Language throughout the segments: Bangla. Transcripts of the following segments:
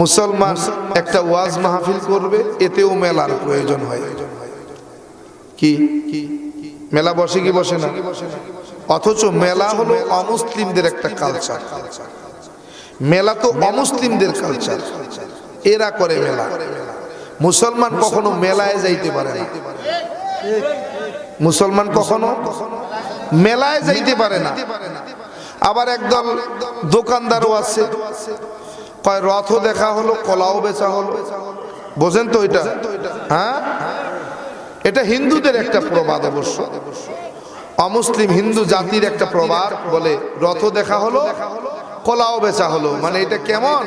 মুসলমান একটা ওয়াজ মাহফিল করবে, এতেও মেলার প্রয়োজন হয়। কি? মেলা বসে কি বসে না? অথচ মেলা হলো অমুসলিমদের একটা কালচার মেলা তো অমুসলিমদের কালচার এরা করে মেলা। মুসলমান কখনো মেলায় যাইতে পারে না। মুসলমান কখনো মেলায় যাইতে পারে না। আবার একদল দোকানদারও আছে। কয় রথও দেখা হলো, কলাও বেচা হলো। বোঝেন তো এটা? হ্যাঁ? এটা হিন্দুদের একটা প্রবাদ অবশ্য। অমুসলিম হিন্দু জাতির একটা প্রবাদ বলে রথ দেখা হলো, কলাও বেচা হলো। মানে এটা কেমন?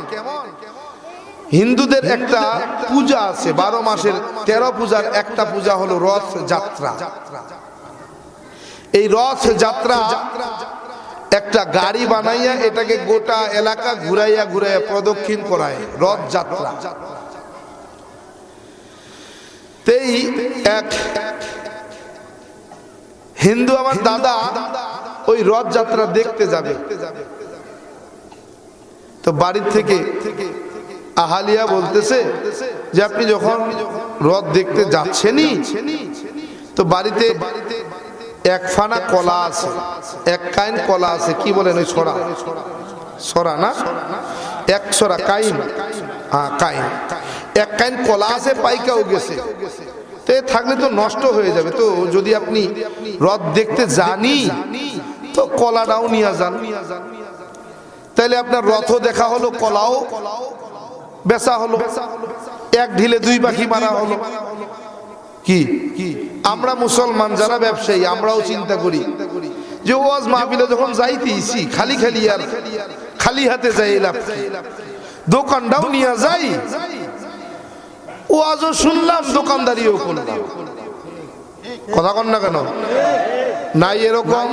হিন্দুদের একটা পূজা আছে, বারো মাসের তেরো পূজার একটা পূজা হলো রথ যাত্রা এই রথ যাত্রা একটা গাড়ি বানাইয়া এটাকে গোটা এলাকা ঘুরাইয়া ঘুরাইয়া প্রদক্ষিণ করায় রথ যাত্রা তেই এক হিন্দু আমার দাদা ওই রথযাত্রা দেখতে যাবে। তো বাড়ির থেকে আহালিয়া বলতেছে যে, আপনি যখন রথ দেখতে যাচ্ছেনই, তো বাড়িতে বাড়িতে এক ফানা কলা আছে, এক কাইন কলা আছে, কি বলেন ওই ছড়া ছড়া না? এক ছড়া কাইন। হ্যাঁ কাইন। এক কাইন কলা আছে, পাইকাও গেছে। তো থাকলে তো নষ্ট হয়ে যাবে। তো যদি আপনি রথ দেখতে জানি, তো কলাটাও নিয়ে যান। তাহলে আপনার রথ দেখা হলো, কলাও বেচা হলো। এক ঢিলে দুই পাখি মারা হলো। কি? আমরা মুসলমান যারা ব্যবসায়ী, আমরাও চিন্তা করি যে ওয়াজ মাহফিলে যখন যাইতেইছি, খালি খালি আর খালি হাতে যাই লাভ দোকানটাও নিয়ে যাই, ওয়াজও শুনলাম, দোকানদারিও করলাম। কথা কন না কেন? নাই এরকম।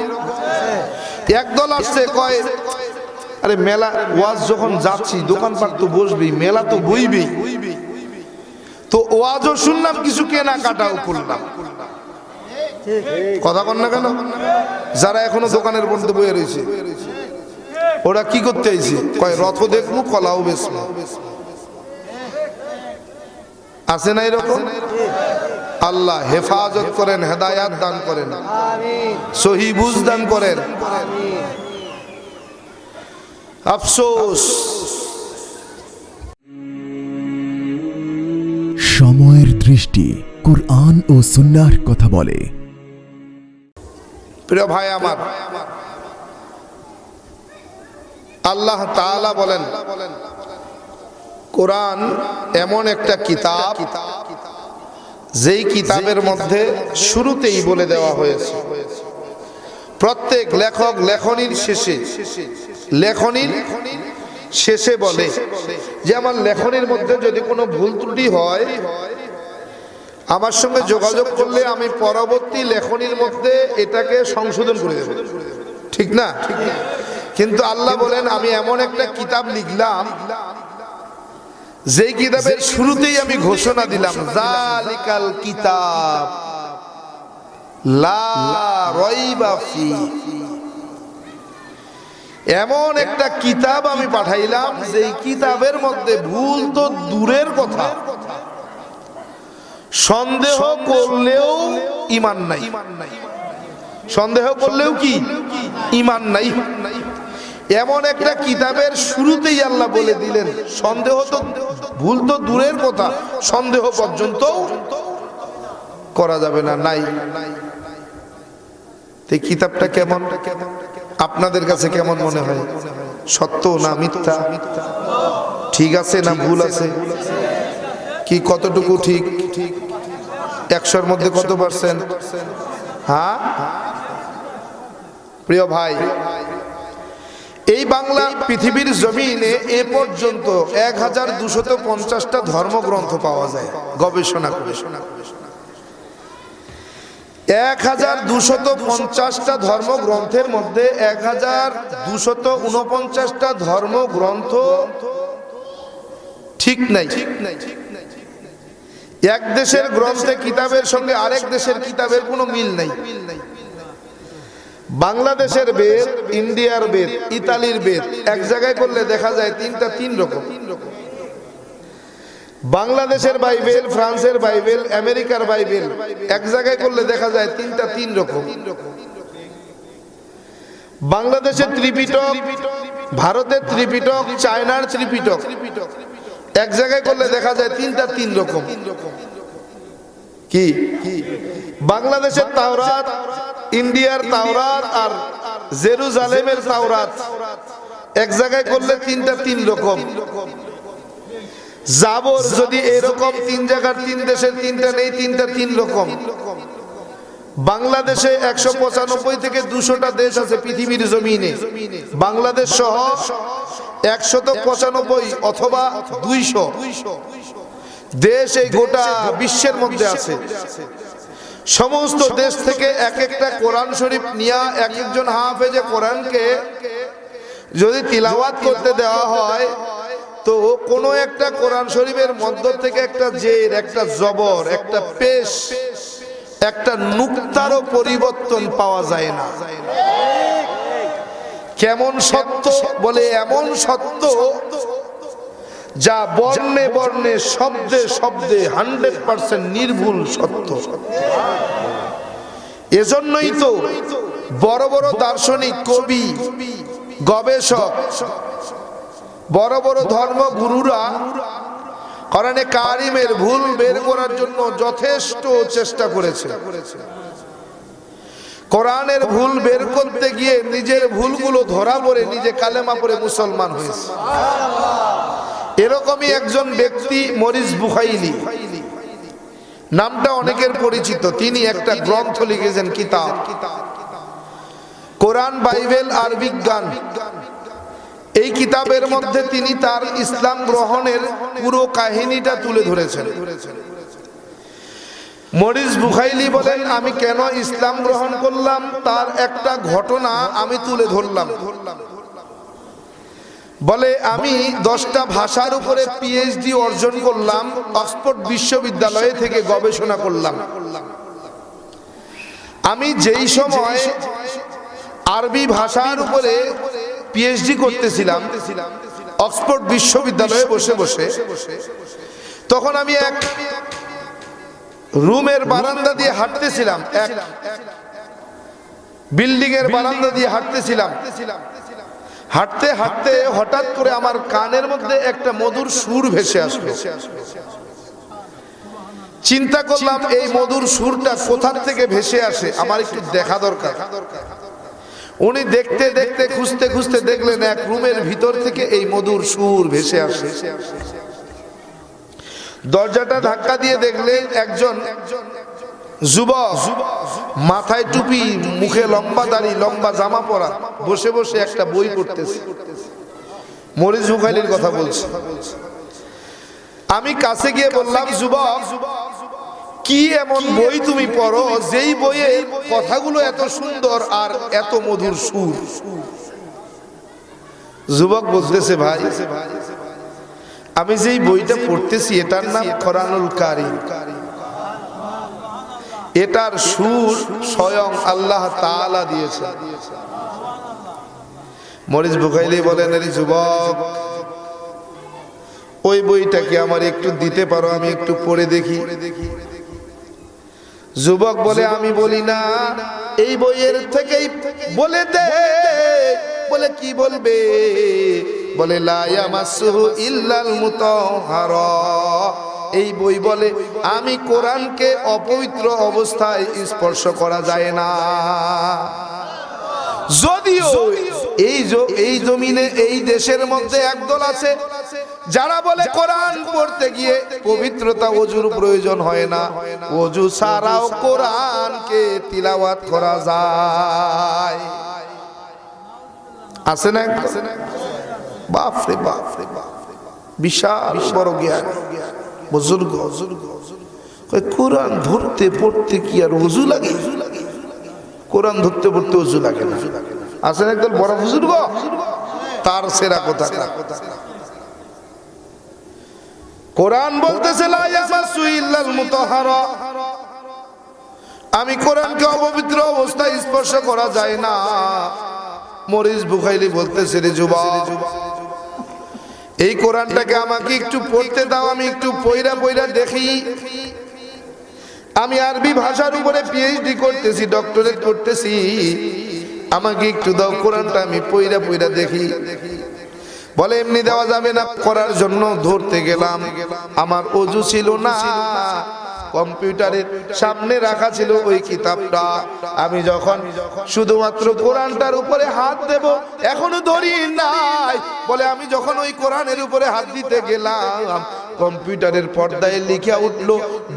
একদল আসছে, কয়, আরে মেলা, ওয়াজ যখন যাচ্ছি, দোকানপাট তো বসবেই, মেলা তো বইবেই। তো ওয়াজও শুনলাম, কিছু কেনাকাটাও করলাম। কথা কন না কেন? যারা এখনও দোকানের মধ্যে বয়ে রয়েছে। ওরা কি করতে আইছে? কয়, রথ দেখব, কলাও বেসবো আছে না এরকম? আল্লাহ হেফাজত করেন, হেদায়াত দান করেন। সহি বুঝ দান করেন। আফসোস। সময়ের দৃষ্টি কোরআন ও সুন্নার কথা বলে। প্রিয় ভাই আমার, আল্লাহ তাআলা বলেন, কোরআন এমন একটা কিতাব যেই কিতাবের মধ্যে শুরুতেই বলে দেওয়া হয়েছে। প্রত্যেক লেখক লেখনির শেষে লেখনির শেষে বলে যে, আমার লেখনির মধ্যে যদি কোনো ভুল ত্রুটি হয় আমার সঙ্গে যোগাযোগ করলে আমি পরবর্তী লেখনির মধ্যে এটাকে সংশোধন করে দেব। ঠিক না? কিন্তু আল্লাহ বলেন আমি এমন একটা কিতাব লিখলাম যেই কিতাবের শুরুতেই আমি ঘোষণা দিলাম জালিকাল কিতাব লা রাইবা ফি। এমন একটা কিতাব আমি পাঠাইলাম যেই কিতাবের মধ্যে ভুল তো দূরের কথা। সন্দেহ করলেও ইমান নাই। সন্দেহ করলেও কি? ইমান নাই। এমন একটা কিতাবের শুরুতেই আল্লাহ বলে দিলেন, সন্দেহ তো ভুল তো দূরের কথা, সন্দেহ পর্যন্ত করা যাবে না, নাই। এই কিতাবটা কেমন? আপনাদের কাছে কেমন মনে হয়? সত্য না মিথ্যা? ঠিক আছে না ভুল আছে? কি কতটুকু ঠিক? একশোর মধ্যে কত পার্সেন্ট? হ্যাঁ? প্রিয় ভাই, এই বাংলা পৃথিবীর জমিনে এ পর্যন্ত এক হাজার দুশত পঞ্চাশটা ধর্মগ্রন্থ পাওয়া যায়, গবেষণা গবেষণা এক হাজার দুশত পঞ্চাশটা ধর্মগ্রন্থের মধ্যে এক হাজার দুশত উনপঞ্চাশটা ধর্মগ্রন্থ ঠিক নাই ঠিক নাই ঠিক নাই। এক দেশের গ্রন্থে কিতাবের সঙ্গে আরেক দেশের কিতাবের কোনো মিল নাই। বাংলাদেশের বেদ, ইন্ডিয়ার বেদ, ইতালির বেদ, এক জায়গায় করলে দেখা যায় তিনটা তিন রকম। বাংলাদেশের বাইবেল, ফ্রান্সের বাইবেল, আমেরিকার বাইবেল, এক জায়গায় করলে দেখা যায় তিনটা তিন রকম। বাংলাদেশের ত্রিপিটক, ভারতের ত্রিপিটক, চায়নার ত্রিপিটক। ত্রিপিটক এক জায়গায় করলে দেখা যায় তিনটা তিন রকম। কি? বাংলাদেশের তাওরাত, ইন্ডিয়ার তাওরাত আর জেরুজালেমের তাওরাত এক জায়গায় করলে তিনটা তিন রকম। জাবর যদি এরকম তিন জায়গার তিন দেশের তিনটা নেই, তিনটা তিন রকম। বাংলাদেশে একশো পঁচানব্বই থেকে দুশোটা দেশ আছে পৃথিবীর জমিনে। বাংলাদেশ সহ একশত পঁচানব্বই অথবা দুইশো। দেশ এই গোটা বিশ্বের মধ্যে আছে। সমস্ত দেশ থেকে এক একটা কোরআন শরীফ নিয়া এক একজন হাফেজে কোরআনকে যদি তিলাওয়াত করতে দেওয়া হয় তো কোনো একটা কোরআন শরীফের মধ্য থেকে একটা জের একটা জবর একটা পেশ একটা নুক্তারও পরিবর্তন পাওয়া যায় না। কেমন সত্য বলে এমন সত্য? যা বর্ণে বর্ণে, শব্দে শব্দে হান্ড্রেড পার্সেন্ট নির্ভুল সত্য। এজন্যই তো বড় বড় দার্শনিক, কবি, গবেষক, বড় বড় ধর্মগুরুরা কোরআনে কারিমের ভুল বের করার জন্য যথেষ্ট চেষ্টা করেছে। কোরআনের ভুল বের করতে গিয়ে নিজের ভুলগুলো ধরা পড়ে নিজে কালেমা পড়ে মুসলমান হয়েছে। এরকমই একজন ব্যক্তি মরিস বুখাইলি। নামটা অনেকের পরিচিত, তিনি একটা গ্রন্থ লিখেছেন, কিতাব। কোরআন, বাইবেল আর বিজ্ঞান। এই কিতাবের মধ্যে তিনি তার ইসলাম গ্রহণের পুরো কাহিনীটা তুলে ধরেছেন। মরিস বুখাইলি বলেন, আমি কেন ইসলাম গ্রহণ করলাম? তার একটা ঘটনা আমি তুলে ধরলাম। বলে, আমি দশটা ভাষার উপরে পিএইচডি অর্জন করলাম, অক্সফোর্ড বিশ্ববিদ্যালয়ে থেকে গবেষণা করলাম। আমি যেই সময় আরবি ভাষার উপরে পিএইচডি করতেছিলাম, অক্সফোর্ড বিশ্ববিদ্যালয়ে বসে বসে, তখন আমি এক রুমের বারান্দা দিয়ে হাঁটতেছিলাম, এক বিল্ডিং এর বারান্দা দিয়ে হাঁটতেছিলাম। হাঁটতে হাঁটতে হঠাৎ করে আমার কানের মধ্যে একটা মধুর সুর ভেসে আসলো। চিন্তা করলাম, এই মধুর সুরটা কোথার থেকে ভেসে আসে? আমার একটু দেখা দরকার। উনি দেখতে দেখতে, খুঁজতে খুঁজতে দেখলেন, এক রুমের ভিতর থেকে এই মধুর সুর ভেসে আসে। দরজাটা ধাক্কা দিয়ে দেখলেন একজন যুবক মাথায় টুপি, মুখে লম্বা দাড়ি, লম্বা জামা পরা, বসে বসে একটা বই পড়তেছে। মরিস বুখাইলির কথা বলছে। আমি কাছে গিয়ে বললাম, যুবক, কি এমন বই তুমি পড়ো যেই বইয়ের কথাগুলো এত সুন্দর আর এত মধুর সুর? যুবক বলতেছে, ভাই আমি যেই বইটা পড়তেছি, এটার নাম কোরআনুল কারিম। এটার সুর স্বয়ং আল্লাহ তাআলা দিয়েছে মরিস বুখাইলি বলেন এই যুবক, ওই বইটাকে আমার একটু দিতে পারো, আমি একটু পড়ে দেখি। যুবক বলে, আমি বলি না, এই বইয়ের থেকেই বলে দে। বলে, কি বলবে? বলে ইল্লাল এই বই বলে, আমি কোরআনকে অপবিত্র অবস্থায় স্পর্শ করা যায় না। যদিও এই এই জমিনে, এই দেশের মধ্যে একদল আছে, যারা বলে, কোরআন পড়তে গিয়ে পবিত্রতা অজুর প্রয়োজন হয় না। অজু ছাড়াও কোরআনকে তিলাওয়াত করা যায়। আছে না? বাপ রে বাপ রে বিশাল বড় জ্ঞান। বুজুর্গ। কোরআন ধরতে, পড়তে কি আর অজু লাগে? কোরআন ধরতে, পড়তে অজু লাগে না। আছেন একদল বড় বুজুর্গ? তার সেরা কথা কোরআন বলতেছে আমি কোরআনকে অপবিত্র অবস্থায় স্পর্শ করা যায় না। মরিস বুখাইলি বলতেছে, রে যুবক এই কোরআনটাকে আমাকে একটু পড়তে দাও, আমি একটু পয়রা পয়রা দেখি। আমি আরবি ভাষার উপরে পিএইচডি করতেছি ডক্টরেট করতেছি। আমাকে একটু দাও কোরআনটা, আমি পয়রা পয়রা দেখি। বলে, এমনি দেওয়া যাবে না, করার জন্য ধরতে গেলাম। আমার অজু ছিল না। কম্পিউটারের সামনে রাখা ছিল ওই কিতাবটা। আমি যখন শুধুমাত্র কোরআনটার উপরে হাত দেব, এখনও ধরি নাই। বলে আমি যখন ওই কোরআনের উপরে হাত দিতে গেলাম, কম্পিউটারের পর্দায় লিখে উঠল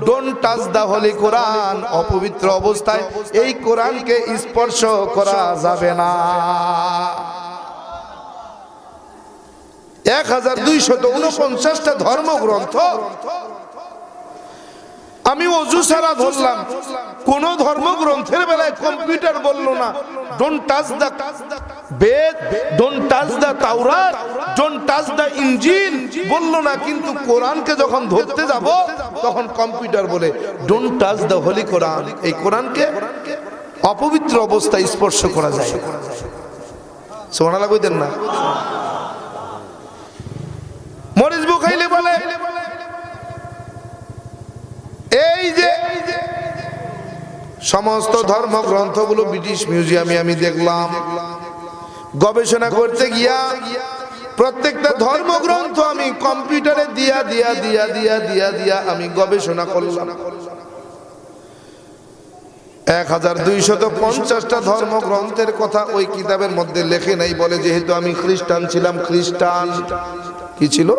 ডোন্ট টাচ দা হলি কোরআন অপবিত্র অবস্থায় এই কোরআনকে স্পর্শ করা যাবে না। এক হাজার দুইশত উনপঞ্চাশটা ধর্মগ্রন্থ আমি অজু ছাড়া ধরলাম কোন ধর্মগ্রন্থের বেলায় কম্পিউটার বলল না। টাচ বেদ টাচ টাচ ইঞ্জিন বলল না, কিন্তু যখন ধরতে যাব, তখন কম্পিউটার বলে টাচ কোরআন এই কোরআনকে অপবিত্র অবস্থায় স্পর্শ করা যায়। সোনা লাগবেন না। মরিচ বুখাইলে বলে এই যে সমস্ত ধর্মগ্রন্থগুলো ব্রিটিশ মিউজিয়ামে আমি দেখলাম। গবেষণা করতে গিয়া প্রত্যেকটা ধর্মগ্রন্থ আমি কম্পিউটারে দিয়া দিয়া দিয়া দিয়া দিয়া দিয়া আমি গবেষণা করলাম। এক হাজার দুইশত পঞ্চাশটা ধর্মগ্রন্থের কথা ওই কিতাবের মধ্যে লেখে নাই, বলে যেহেতু আমি খ্রিস্টান ছিলাম, খ্রিস্টান। কি ছিল?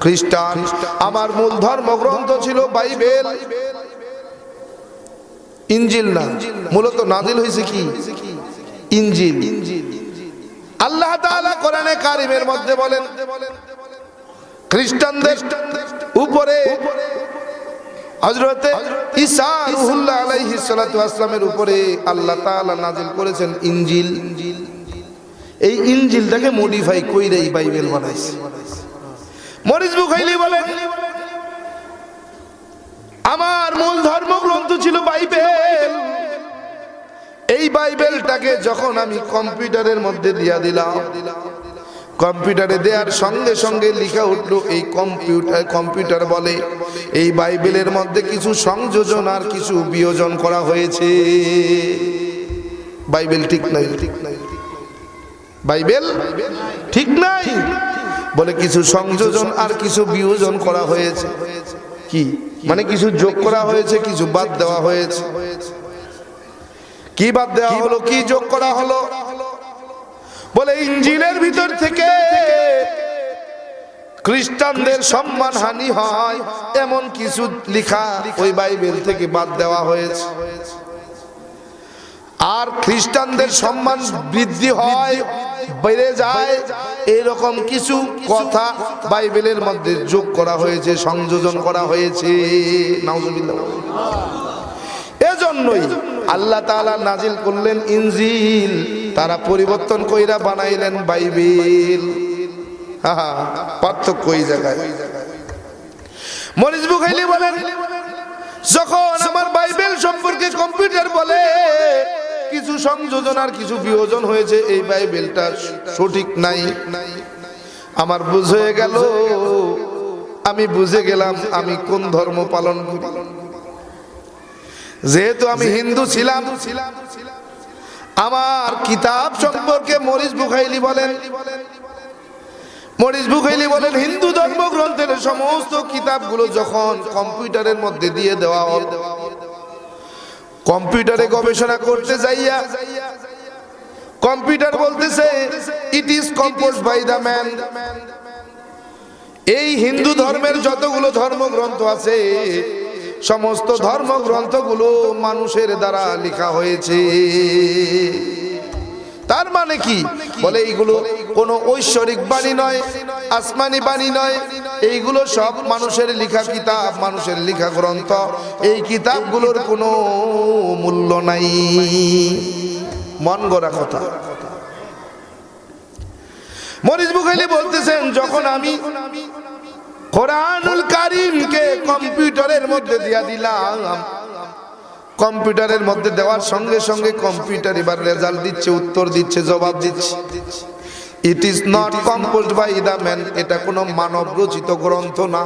খ্রিস্টান। আমার মূল ধর্মগ্রন্থ ছিল বাইবেল। ইঞ্জিল না। মূলত নাজিল হয়েছে কি? ইঞ্জিল। আল্লাহ তাআলা কোরআনে কারিমের মধ্যে বলেন, খ্রিস্টানদের উপরে হযরতে ঈসা রুহুল্লাহ আলাইহিস সালাতু আসলামের উপরে আল্লাহ তাআলা নাজিল করেছেন ইঞ্জিল ইঞ্জিল। এই ইঞ্জিলটাকে মডিফাই কইরে এই বাইবেল বানাইছে। মরিস বুখাইলি বলেন আমার মূল ধর্মগ্রন্থ ছিল বাইবেল। এই বাইবেলটাকে যখন আমি কম্পিউটারের মধ্যে দিয়া দিলাম, কম্পিউটারে দেওয়ার সঙ্গে সঙ্গে লিখা উঠল, এই কম্পিউটার কম্পিউটার বলে, এই বাইবেলের মধ্যে কিছু সংযোজন আর কিছু বিয়োজন করা হয়েছে। বাইবেল ঠিক নাই ঠিক নাই। বাইবেল? ঠিক নাই? বলে কিছু সংযোজন আর কিছু বিয়োজন করা হয়েছে। কি? মানে কিছু যোগ করা হয়েছে কিছু বাদ দেওয়া হয়েছে। কি বাদ দেওয়া হলো কি যোগ করা হলো? বলে ইঞ্জিনের ভিতর থেকে খ্রিস্টানদের সম্মান হানি হয় এমন কিছু লেখা ওই বাইবেল থেকে বাদ দেওয়া হয়েছে। আর খ্রিস্টানদের সম্মান বৃদ্ধি হয় বেড়ে যায়। এরকম কিছু কথা বাইবেলের মধ্যে যোগ করা হয়েছে, সংযোজন করা হয়েছে। এজন্যই আল্লাহ তাআলা নাজিল করলেন ইনজিল। তারা পরিবর্তন কইরা বানাইলেন বাইবেল। পার্থক্য ওই জায়গায়। মরিস বুখাইলি বলেন, যখন আমার বাইবেল সম্পর্কে কম্পিউটার বলে কিছু সংযোজন আর কিছু বিয়োজন হয়েছে, এই বাইবেলটা সঠিক নাই। আমার বুঝ হয়ে গেল, আমি বুঝে গেলাম আমি কোন ধর্ম পালন করি। যেহেতু আমি হিন্দু ছিলাম, আমার কিতাব সম্পর্কে মরিস বুখাইলি বলেন, মরিস বুখাইলি বলেন, হিন্দু ধর্মগ্রন্থের সমস্ত কিতাবগুলো যখন কম্পিউটারের মধ্যে দিয়ে দেওয়া হল কম্পিউটারে গবেষণা করতে যাইয়া কম্পিউটার বলতেছে it is compose by the man এই হিন্দু ধর্মের যতগুলো ধর্মগ্রন্থ আছে, সমস্ত ধর্মগ্রন্থগুলো মানুষের দ্বারা লেখা হয়েছে। তার মানে কি? বলে, এইগুলো কোনো ঐশ্বরিক বাণী নয়, আসমানি বাণী নয়। এইগুলো সব মানুষের লেখা কিতাব, মানুষের লেখা গ্রন্থ। এই কিতাবগুলোর কোনো মূল্য নাই। মন গড়া কথা। মরিস বুখাইলি বলতেছেন, যখন আমি কোরআনুল কারিমকে কম্পিউটারের মধ্যে দিয়া দিলাম কম্পিউটারের মধ্যে দেওয়ার সঙ্গে সঙ্গে কম্পিউটার এবার রেজাল্ট দিচ্ছে, উত্তর দিচ্ছে, জবাব দিচ্ছে। It is not compose by the man এটা কোনো মানব রচিত গ্রন্থ না।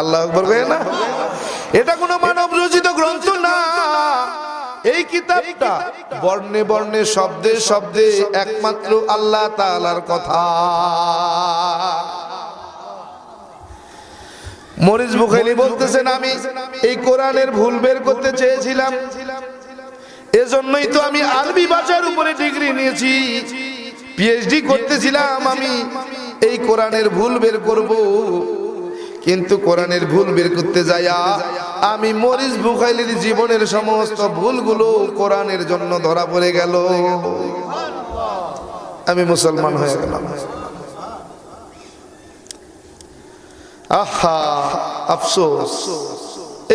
আল্লাহ কহে না? এটা কোনো মানব রচিত গ্রন্থ না। এই কিতাবটা বর্ণে বর্ণে, শব্দে শব্দে একমাত্র আল্লাহ তাআলার কথা। মরিস বুখাইলি বলতেছেন আমি, এই কোরআনের ভুল বের করতে চেয়েছিলাম। এজন্যই তো আমি আরবি ভাষার উপরে ডিগ্রি নিয়েছি পিএইচডি করতেছিলাম আমি, এই কোরআনের ভুল বের করব। কিন্তু কোরআনের ভুল বের করতে যাইয়া আমি মরিস বুখাইলির জীবনের সমস্ত ভুলগুলো কোরআনের জন্য ধরা পড়ে গেল। আমি মুসলমান হয়ে গেলাম। আহা! আফসোস।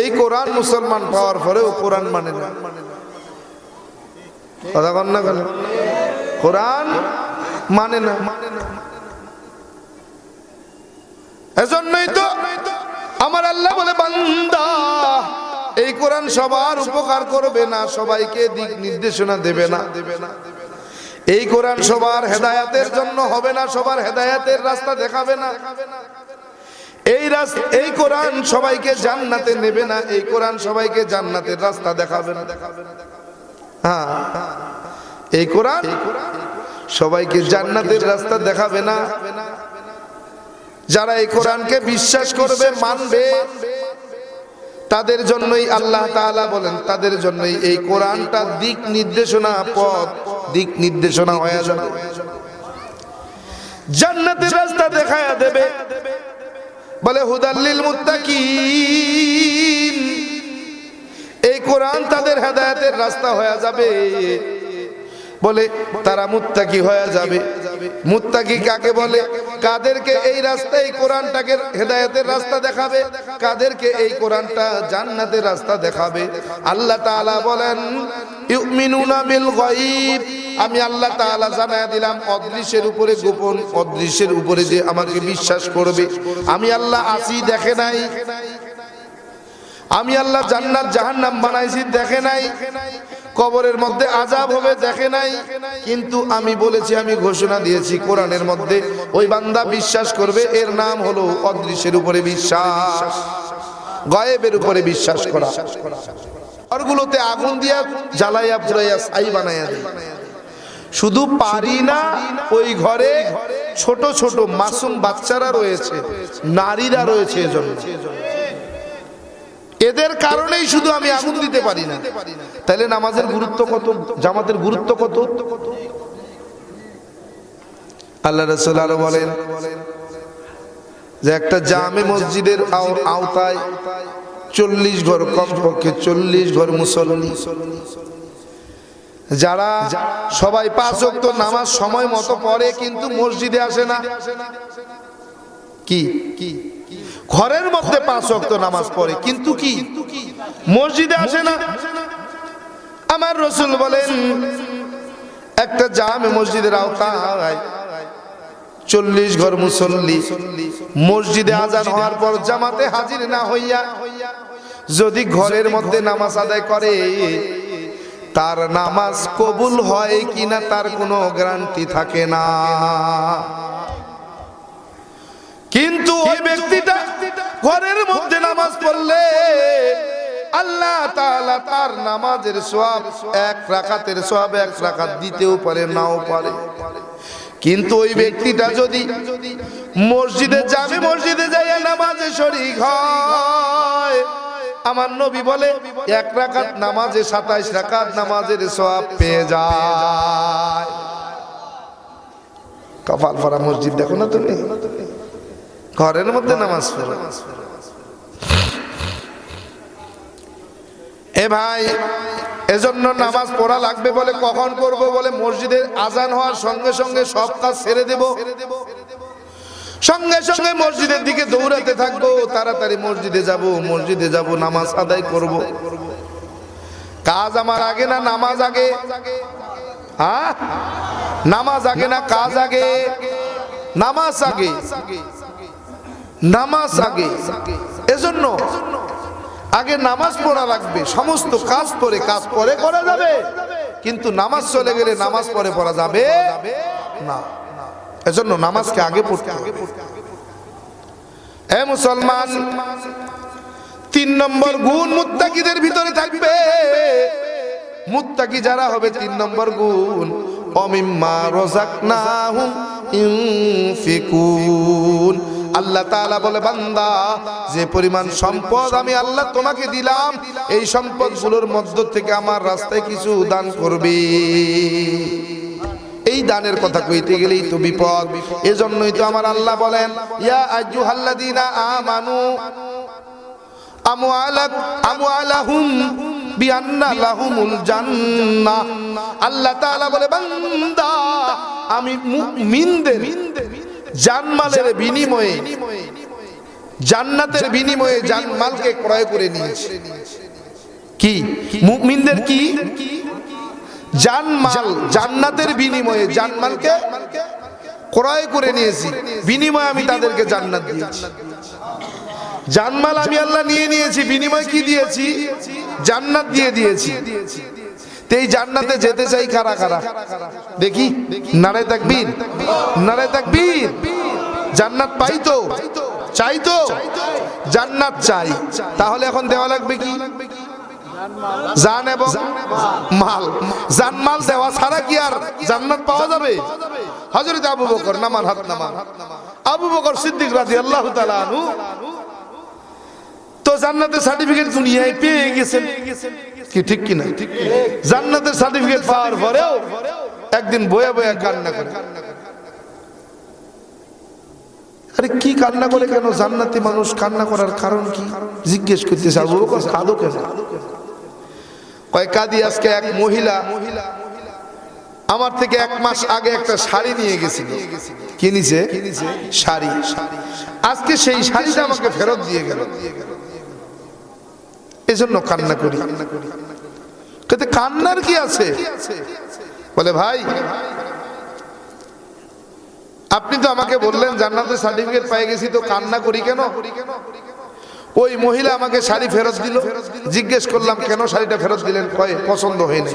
এই কোরআন মুসলমান পাওয়ার পরেও কোরআন মানে না। কথা না কেন? কোরআন মানে না। এজন্যই তো আমার আল্লাহ বলে, বান্দা, এই কোরআন সবার উপকার করবে না, সবাইকে দিক নির্দেশনা দেবে না দেবে না। এই কোরআন সবার হেদায়াতের জন্য হবে না, সবার হেদায়াতের রাস্তা দেখাবে না। এই রাস্তা, এই কোরআন সবাইকে জান্নাতে নেবে না, এই কোরআন সবাইকে জান্নাতের রাস্তা দেখাবে না। হ্যাঁ এই কোরআন সবাইকে জান্নাতের রাস্তা দেখাবে না। যারা এই কোরআনকে বিশ্বাস করবে, মানবে, তাদের জন্যই আল্লাহ তাআলা বলেন, তাদের জন্যই এই কোরআনটা দিক নির্দেশনা পথ, দিক নির্দেশনা হয়ে যাবে। জান্নাতের রাস্তা দেখায়া দেবে। বলে হুদাল্লিল মুত্তাকিন। এই কোরআন তাদের হেদায়েতের রাস্তা হয়ে যাবে। বলে, তারা মুত্তাকি হয়ে যাবে। মুত্তাকি কাকে বলে? কাদেরকে এই রাস্তায় কোরআনটাকে হেদায়েতের রাস্তা দেখাবে? কাদেরকে এই কোরআনটা জান্নাতের রাস্তা দেখাবে? আল্লাহ তাআলা বলেন, ইউমিনুনা বিল গায়ব। আমি আল্লাহ তাআলা জানায়া দিলাম, অদৃশ্যের উপরে গোপন, অদৃশ্যের উপরে যে আমাকে বিশ্বাস করবে। আমি আল্লাহ আসি, দেখে নাই। আমি আল্লাহ জান্নাত জাহান্নাম বানাইছি, দেখে নাই। কবরের মধ্যে আজাব হবে, দেখে নাই। কিন্তু আমি বলেছি, আমি ঘোষণা দিয়েছি কোরআনের মধ্যে। ওই বান্দা বিশ্বাস করবে, এর নাম হলো অদৃশ্যের উপরে বিশ্বাস, গয়েবের উপরে বিশ্বাস করা। ঘরগুলোতে আগুন দিয়া জ্বালাইয়া পুরাইয়া ছাই বানাইয়া দেয়। শুধু পারি না, ওই ঘরে ছোট ছোট মাসুম বাচ্চারা রয়েছে, নারীরা রয়েছে এজন্য। এদের কারণেই শুধু আমি আগুন দিতে পারি না। তাহলে নামাজের গুরুত্ব কত? জামাতের গুরুত্ব কত? আল্লাহ রসুল আরও বলেন যে একটা জামে মসজিদের আও- আওতায় চল্লিশ ঘর কমপক্ষে চল্লিশ ঘর মুসল্লি। যারা সবাই পাঁচ ওয়াক্ত নামাজ সময় মতো পড়ে কিন্তু মসজিদে আসে না। কি কি? ঘরের মধ্যে পাঁচ ওয়াক্ত নামাজ পড়ে, কিন্তু কি? মসজিদে আসে না। আমার রসুল বলেন, একটা জামে মসজিদের আওতায় চল্লিশ ঘর মুসল্লি মসজিদে আজান হওয়ার পর জামাতে হাজির না হইয়া যদি ঘরের মধ্যে নামাজ আদায় করে, তার নামাজ কবুল হয় কিনা তার কোনো গ্যারান্টি থাকে না। কিন্তু ওই ব্যক্তিটা ঘরের মধ্যে নামাজ পড়লে আল্লাহ তাআলা তার নামাজের সোয়াব এক রাকাতের সোয়াব এক রাকাত দিতেও পারে নাও পারে। কিন্তু ওই ব্যক্তিটা যদি মসজিদে যাবে মসজিদে যাইয়া নামাজে শরীক হয় আমার নবী বলে এক রাকাত নামাজে সাতাইশ রাকাত নামাজের সোয়াব পেয়ে যায়। কপাল ভরা মসজিদ দেখো না তুমি? ঘরের মধ্যে নামাজ পড়ো। এ ভাই, এজন্য নামাজ পড়া লাগবে বলে কখন করব বলে মসজিদের আজান হওয়ার সঙ্গে সঙ্গে সব কাজ ছেড়ে দেব। সঙ্গে সঙ্গে মসজিদের দিকে দৌড়াতে থাকব, তাড়াতাড়ি মসজিদে যাব মসজিদে যাব, নামাজ আদায় করব। কাজ আমার আগে না নামাজ আগে? হ্যাঁ? নামাজ আগে না কাজ আগে? নামাজ আগে। নামাজ আগে। এজন্য আগে নামাজ পড়া লাগবে, সমস্ত কাজ পরে কাজ পরে করা যাবে। কিন্তু নামাজ চলে গেলে নামাজ পরে পড়া যাবে না। এজন্য নামাজকে আগে পড়তে এ মুসলমান, তিন নম্বর গুণ মুত্তাকিদের ভিতরে থাকবে। মুত্তাকি যারা হবে, তিন নম্বর গুণ, অমিম্মা রজাকনাহুম ইনফিকুন। আল্লাহ তাআলা বলে, বান্দা, যে পরিমাণ সম্পদ আমি আল্লাহ তোমাকে দিলাম, এই সম্পদ সম্পদগুলোর মধ্য থেকে আমার রাস্তায় কিছু দান করবে। এই দানের কথা কইতে গেলেই তো বিপদ। এজন্যই তো আমার আল্লাহ বলেন, ইয়া আইয়ুহাল্লাযীনা আমানু আমওয়ালাক আমওয়ালাহুম বিআন্না লাহুমুল জান্নাহ। আল্লাহ তাআলা বলে, বান্দা, আমি মুমিনদের জানমালের বিনিময়ে, জান্নাতের বিনিময়ে জানমালকে ক্রয় করে নিয়েছি। কি? মুমিনদের কি? জানমাল জান্নাতের বিনিময়ে জানমালকে ক্রয় করে নিয়েছি। বিনিময়ে আমি তাদেরকে জান্নাত দিয়েছি। জানমাল আমি আল্লাহ নিয়ে নিয়েছি, বিনিময় কি দিয়েছি? জান্নাত দিয়ে দিয়েছি। তো এই জান্নাতে যেতে চাই কারা কারা? দেখি নারায় তাকবীর নারায় তাকবীর। জান্নাত পাই তো, চাই তো, জান্নাত চাই। তাহলে এখন দেওয়া লাগবে কি? জান এবং মাল। জানমাল দেওয়া ছাড়া কি আর জান্নাত পাওয়া যাবে? হযরত আবু বকর নামান হাত নামান আবু বকর সিদ্দিক রাদিয়াল্লাহু তাআলা আনহু। তো জান্নাতের সার্টিফিকেট দুনিয়ায় পেয়ে গেছেন। কি ঠিক কি না? জান্নাতের সার্টিফিকেট পাওয়ার পরেও একদিন বয়ে বয়ে কান্না করে। আরে কি কান্না করে কেন? জান্নাতি মানুষ কান্না করার কারণ কি? জিজ্ঞেস করতেছে, আবু বকর কাঁদো কেন? কয়, কাদি, আজকে এক মহিলা আমার থেকে এক মাস আগে একটা শাড়ি নিয়ে গেছিল। কিনেছে শাড়ি। আজকে সেই শাড়িটা আমাকে ফেরত দিয়ে গেল। এজন্য কান্না করি। কিন্তু কান্নার কি আছে? বলে, ভাই, আপনি তো আমাকে বললেন জান্নাতের সার্টিফিকেট পেয়ে গেছি, তো কান্না করি কেন? ওই মহিলা আমাকে শাড়ি ফেরত দিল। জিজ্ঞেস করলাম, কেন শাড়িটা ফেরত দিলেন? কয়, পছন্দ হয়নি।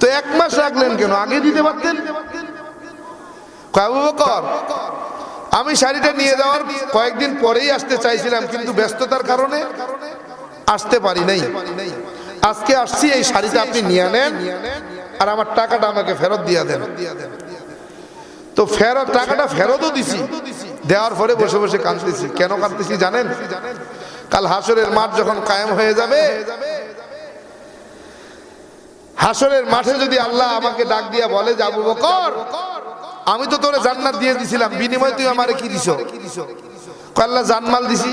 তো এক মাস রাখলেন কেন? আগে দিতে পারতেন? বকর, আমি শাড়িটা নিয়ে যাওয়ার কয়েকদিন পরেই আসতে চাইছিলাম, কিন্তু ব্যস্ততার কারণে আসতে পারি নাই। আজকে আসছি, এই শাড়িটা আপনি নিয়ে নেন আর আমার টাকাটা আমাকে ফেরত দিয়ে দেন। তো ফেরত, টাকাটা ফেরতও দিছি। দেওয়ার পরে বসে বসে কাঁদতেছি। কেন কাঁদতেছি জানেন? কাল হাসরের মাঠ যখন কায়েম হয়ে যাবে, হাসরের মাঠে যদি আল্লাহ আমাকে ডাক দিয়া বলে যে, আবু বকর, আমি তো তোরে জান্নাত দিয়ে দিছিলাম, বিনিময়ে তুই আমারে কি দিছ? কয়, আল্লাহ জানমাল দিছি।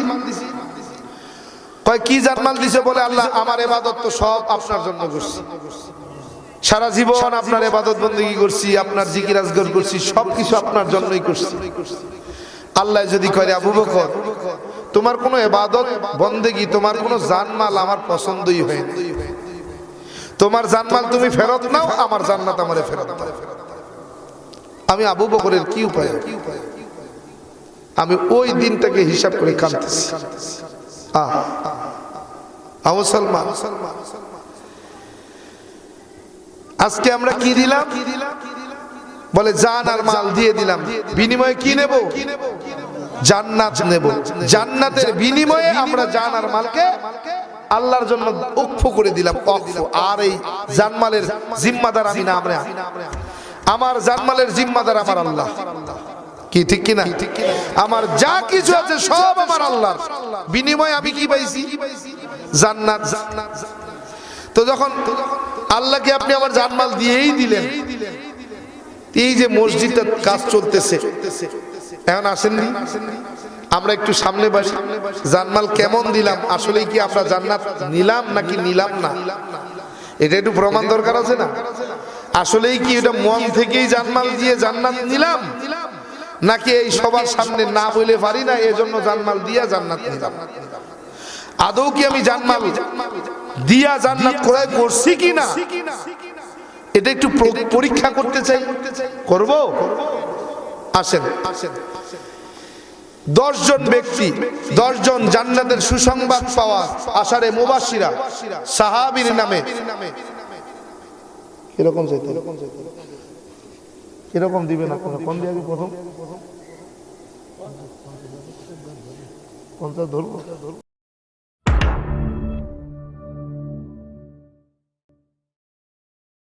কয়, কি জানমাল দিছে বলে আল্লাহ? আমার এবাদত তো সব আপনার জন্য করছি। সারা জীবন আপনার এবাদত বন্দী করছি, আপনার জিকির আজগর করছি, সবকিছু আপনার জন্যই করছি। আল্লাহ যদি করে আবু বকর, তোমার কোনো এবাদত বন্দেগি, তোমার কোনো জানমাল আমার পছন্দই হয় তোমার জানমাল তুমি ফেরত নাও, আমার জান্নাত আমারে ফেরত আমি আবু বকরের কি উপায়? আমি ওই দিনটাকে হিসাব করে কাঁদতেছি। আজকে আমরা কি দিলাম বলে জান আর মাল দিয়ে দিলাম বিনিময়ে কি নেব জান্নাত নেব জান্নাতের বিনিময়ে আমরা জান আর মালকে আল্লাহর জন্য উক্ফ করে দিলাম আর এই জানমালের জিম্মাদার আমি না আমরা আমার জানমালের জিম্মাদার আমার আল্লাহ কি ঠিক কি না আমার যা কিছু আছে সব আমার আল্লাহর। বিনিময়ে আমি কি পাইছি? জান্নাত। তো যখন আল্লাহকে আপনি আমার জানমাল দিয়েই দিলেন, এই যে মসজিদটা কাজ চলতেছে, এখন আসেননি? আমরা একটু সামনে বাসি। জানমাল কেমন দিলাম? আসলে কি আমরা জান্নাত নিলাম নাকি নিলাম না? এটা একটু প্রমাণ দরকার আছে না? আসলেই কি এটা মন থেকেই জানমাল দিয়ে জান্নাত নিলাম? নাকি এই সবার সামনে না বলে পারি না? এজন্য জানমাল দিয়া জান্নাত আদৌ কি আমি জানমাল দিয়া জান্নাত ক্রয় করছি কি না এটা একটু পরীক্ষা করতে চাই। করব? আসেন। দশজন ব্যক্তি, দশজন জান্নাতের সুসংবাদ পাওয়া আষাঢ়ে মুবাসিরা সাহাবির নামে। এরকম চাইতে কীরকম দিবেন আপনারা? কোন দিয়ে প্রথম? পঞ্চাশ ধরবো